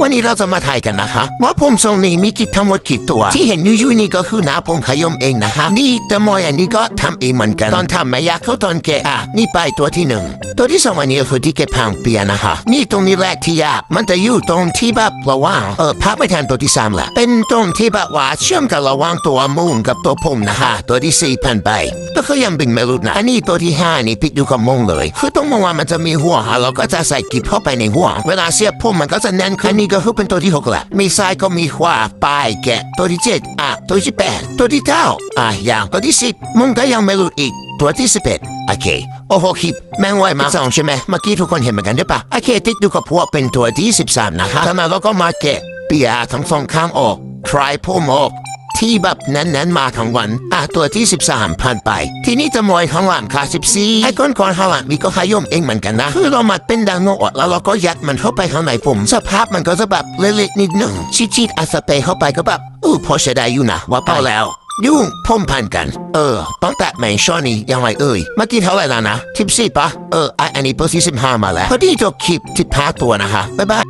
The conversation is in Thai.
วันนี้เราจะมาถ่ายกันนะคะว่าผมทรงนี้มีกี่ทั้งหมดกี่ตัว ที่เห็นอยู่ๆนี่ก็คือหนาผมขยมเองนะคะ นี่แตะมอยอันนี้ก็ทำเองเหมือนกัน ตอนทำไม่ยากเท่าตอนแกะอะ นี่ไปตัวที่หนึ่ง ตัวที่สองอันนี้คือที่เก็บพังเปียนะคะ นี่ตรงนี้แรกที่ยาก มันจะอยู่ตรงที่แบบระหว่างเออพักไม่ทันตัวที่สามแหละ เป็นตรงที่แบบว่าเชื่อมกันระหว่างตัวมูนกับตัวผมนะคะ ตัวที่สี่พันไปก็คือยังเป็นไม่รู้นะ อันนี้ตัวที่ห้านี่ปิดอยู่กับมงเลย คือตรงมงว่ามันจะมีหัวเราก็จะใส่กิบเข้าไปในหัว เวลาเสียบผมมันก็จะแน่นขึ้นนี้ก็คือเป็นตัวที่หกละมีซ้ายก็มีขวาปลายแกะตัวที่เจ็ดอะตัวที่แปดตัวที่เก้าอะอย่างตัวที่สิบมงก็ยังไม่รู้อีกตัวที่สิบเอ็ดโอเคโอ้โหคลิปแม่งไวมาสองใช่ไหมเมื่อกี้ทุกคนเห็นเหมือนกันใช่ปะโอเคติดดูกับพวกเป็นตัวที่สิบสามนะคะทำไมเราก็มาแกะเปียทั้งสองข้างออกทรายผมออก ที่แบบแนั้นๆมาทั้งวันอะตัวที่ 13ผ่านไป ทีนี้จะมอยข้างหลังค่ะ14ไอ้ก้อนก้อนข้างหลังนี่ก็ขยมเองเหมือนกันนะคือเรามัดเป็นดังโนอดแล้วเราก็ยัดมันเข้าไปข้างในผม สภาพมันก็จะแบบเละๆนิดหนึ่งชิดๆอาสเปรย์เข้าไปก็แบบอู้พอใช้ได้อยู่นะว่าเปล่าแล้วยุ่งพ่มพันกัน เออต้องแตะแมงช่อนี้ยังไงเอ่ยเมื่อกี้เท่าไหร่แล้วนะทิปสี่ปะเออไออันนี้เบอร์ที่สิบห้ามาแล้วพอดีจบคลิปทิปห้าตัวนะคะบ๊ายบาย